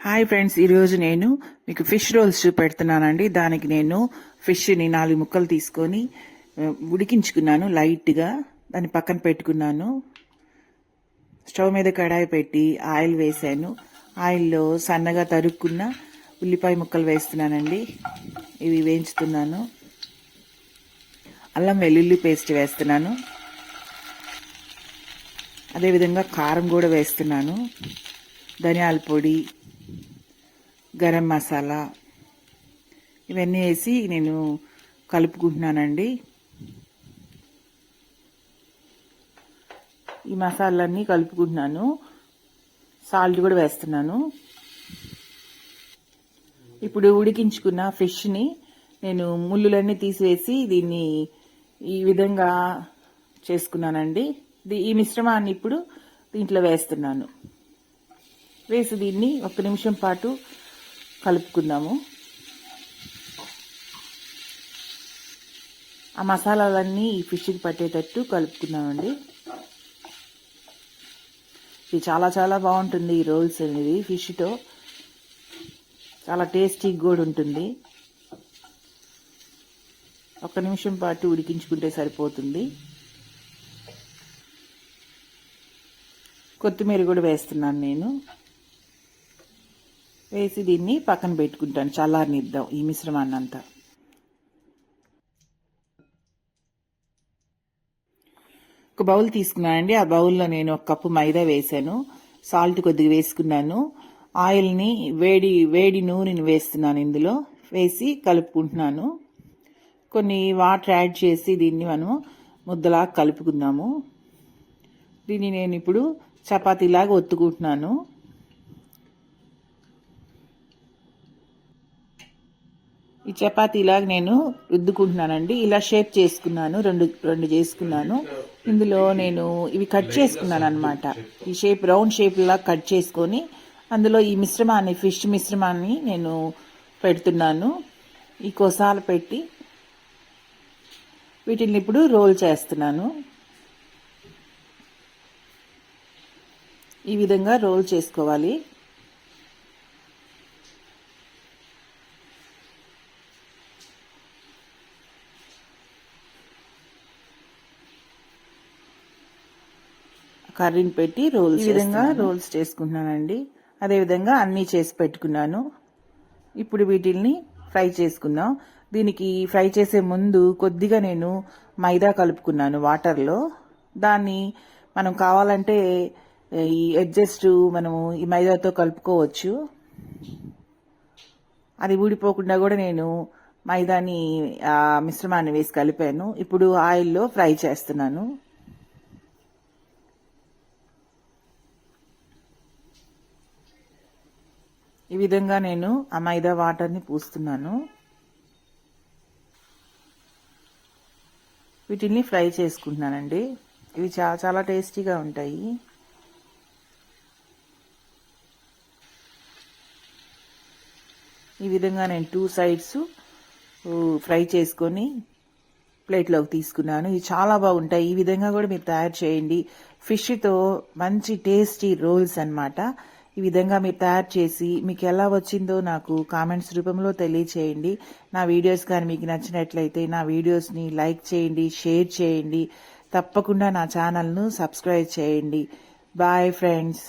Hi friends ఈరోజు నేను మీకు ఫిష్ రోల్స్ చూపెడుతున్నానండి. దానికి నేను ఫిష్ని నాలుగు ముక్కలు తీసుకొని ఉడికించుకున్నాను లైట్గా. దాన్ని పక్కన పెట్టుకున్నాను. స్టవ్ మీద కడాయి పెట్టి ఆయిల్ వేసాను. ఆయిల్లో సన్నగా తరుక్కున్న ఉల్లిపాయ ముక్కలు వేస్తున్నానండి. ఇవి వేయించుతున్నాను. అల్లం వెల్లుల్లి పేస్ట్ వేస్తున్నాను. అదేవిధంగా కారం కూడా వేస్తున్నాను. ధనియాల పొడి గరం మసాలా ఇవన్నీ వేసి నేను కలుపుకుంటున్నానండి. ఈ మసాలన్నీ కలుపుకుంటున్నాను. సాల్ట్ కూడా వేస్తున్నాను. ఇప్పుడు ఉడికించుకున్న ఫిష్ని నేను ముళ్ళులన్నీ తీసివేసి దీన్ని ఈ విధంగా చేసుకున్నానండి. ఈ మిశ్రమాన్ని ఇప్పుడు దీంట్లో వేస్తున్నాను. వేసి దీన్ని ఒక నిమిషం పాటు కలుపుకుందాము. ఆ మసాలాలన్నీ ఈ ఫిష్కి పట్టేటట్టు కలుపుకుందామండి. ఇది చాలా చాలా బాగుంటుంది ఈ రోల్స్ అనేది ఫిష్తో. చాలా టేస్టీగా కూడా ఉంటుంది. ఒక నిమిషం పాటు ఉడికించుకుంటే సరిపోతుంది. కొత్తిమీర కూడా వేస్తున్నాను నేను. వేసి దీన్ని పక్కన పెట్టుకుంటాను. చల్లారనిద్దాం ఈ మిశ్రమాన్ని అంతా ఒక బౌల్ తీసుకున్నానండి ఆ బౌల్లో నేను ఒక కప్పు మైదా వేసాను సాల్ట్ కొద్దిగా వేసుకున్నాను. ఆయిల్ని వేడి వేడి నూనెని వేస్తున్నాను ఇందులో. వేసి కలుపుకుంటున్నాను. కొన్ని వాటర్ యాడ్ చేసి దీన్ని మనం ముద్దలా కలుపుకుందాము. దీన్ని నేను ఇప్పుడు చపాతీలాగా ఒత్తుకుంటున్నాను. ఈ చపాతీలాగా నేను రుద్దుకుంటున్నానండి. ఇలా షేప్ చేసుకున్నాను రెండు రెండు చేసుకున్నాను. ఇందులో నేను ఇవి కట్ చేసుకున్నాను అనమాట ఈ షేప్ రౌండ్ షేప్లా కట్ చేసుకొని అందులో ఈ మిశ్రమాన్ని ఫిష్ మిశ్రమాన్ని నేను పెడుతున్నాను. ఈ కొసాలు పెట్టి వీటిని ఇప్పుడు రోల్ చేస్తున్నాను. ఈ విధంగా రోల్ చేసుకోవాలి. కర్రీని పెట్టి రోల్స్ ఈ విధంగా రోల్స్ చేసుకుంటున్నానండి. అదే విధంగా అన్నీ చేసి పెట్టుకున్నాను. ఇప్పుడు వీటిల్ని ఫ్రై చేసుకుందాం. దీనికి ఫ్రై చేసే ముందు కొద్దిగా నేను మైదా కలుపుకున్నాను వాటర్లో. దాన్ని మనం కావాలంటే ఈ అడ్జస్ట్ మనము ఈ మైదాతో కలుపుకోవచ్చు. అది ఊడిపోకుండా కూడా నేను మైదాని మిశ్రమాన్ని వేసి కలిపాను. ఇప్పుడు ఆయిల్లో ఫ్రై చేస్తున్నాను. ఈ విధంగా నేను ఆ మైదా వాటర్ని పూస్తున్నాను. వీటిని ఫ్రై చేసుకుంటున్నానండి. ఇవి చాలా చాలా టేస్టీగా ఉంటాయి. ఈ విధంగా నేను టూ సైడ్స్ ఫ్రై చేసుకొని ప్లేట్లోకి తీసుకున్నాను. ఇవి చాలా బాగుంటాయి. ఈ విధంగా కూడా మీరు తయారు చేయండి. ఫిష్తో మంచి టేస్టీ రోల్స్ అన్నమాట. ఈ విధంగా మీరు తయారు చేసి మీకు ఎలా వచ్చిందో నాకు కామెంట్స్ రూపంలో తెలియచేయండి. నా వీడియోస్ కానీ మీకు నచ్చినట్లయితే నా వీడియోస్ని లైక్ చేయండి షేర్ చేయండి. తప్పకుండా నా ఛానల్ను సబ్స్క్రైబ్ చేయండి. Bye friends.